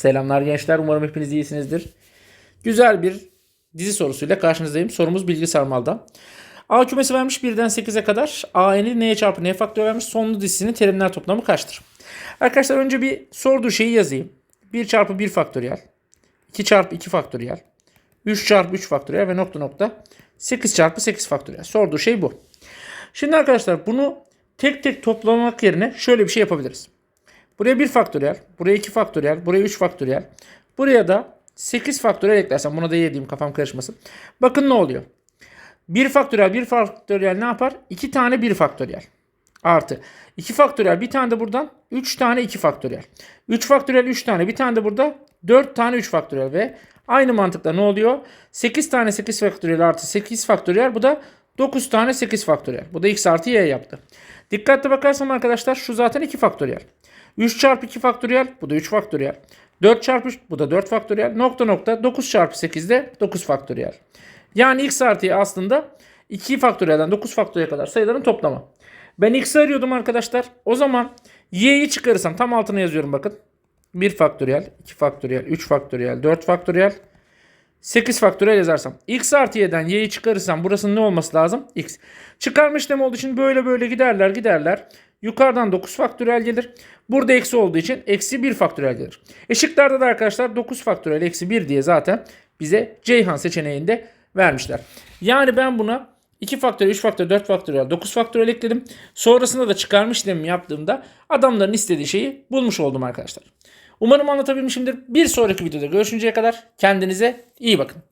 Selamlar gençler. Umarım hepiniz iyisinizdir. Güzel bir dizi sorusuyla karşınızdayım. Sorumuz bilgi sarmalda. A kümesi vermiş 1'den 8'e kadar. A'nın n'ye çarpı n faktör vermiş. Sonlu dizisinin terimler toplamı kaçtır? Arkadaşlar önce bir sorduğu şeyi yazayım. 1 çarpı 1 faktöriyel. 2 çarpı 2 faktöriyel. 3 çarpı 3 faktöriyel ve nokta nokta 8 çarpı 8 faktöriyel. Sorduğu şey bu. Şimdi arkadaşlar bunu tek tek toplamak yerine şöyle bir şey yapabiliriz. Buraya 1 faktöriyel, buraya 2 faktöriyel, buraya 3 faktöriyel. Buraya da 8 faktöriyel eklersem buna da yediğim kafam karışmasın. Bakın ne oluyor. 1 faktöriyel 1 faktöriyel ne yapar? 2 tane 1 faktöriyel. Artı 2 faktöriyel bir tane de buradan 3 tane 2 faktöriyel. 3 faktöriyel 3 tane bir tane de burada 4 tane 3 faktöriyel ve aynı mantıkla ne oluyor? 8 tane 8 faktöriyel artı 8 faktöriyel bu da 9 tane 8 faktöriyel. Bu da x artı y yaptı. Dikkatli bakarsam arkadaşlar şu zaten 2 faktöriyel. 3 çarpı 2 faktöriyel bu da 3 faktöriyel. 4 çarpı 3 bu da 4 faktöriyel. Nokta nokta 9 çarpı 8 de 9 faktöriyel. Yani x artı aslında 2 faktöriyelden 9 faktöriyel kadar sayıların toplamı. Ben x'i arıyordum arkadaşlar. O zaman y'yi çıkarırsam tam altına yazıyorum bakın. 1 faktöriyel, 2 faktöriyel, 3 faktöriyel, 4 faktöriyel, 8 faktöriyel yazarsam. x artı y'den y'yi çıkarırsam burasının ne olması lazım? x. Çıkarma işlemi olduğu için böyle böyle giderler giderler. Yukarıdan 9 faktöriyel gelir. Burada eksi olduğu için eksi 1 faktöriyel gelir. E şıklarda da arkadaşlar 9 faktöriyel eksi 1 diye zaten bize Ceyhan seçeneğinde vermişler. Yani ben buna 2 faktöriyel, 3 faktöriyel, 4 faktöriyel, 9 faktöriyel ekledim. Sonrasında da çıkarma işlemi yaptığımda adamların istediği şeyi bulmuş oldum arkadaşlar. Umarım anlatabilmişimdir. Bir sonraki videoda görüşünceye kadar kendinize iyi bakın.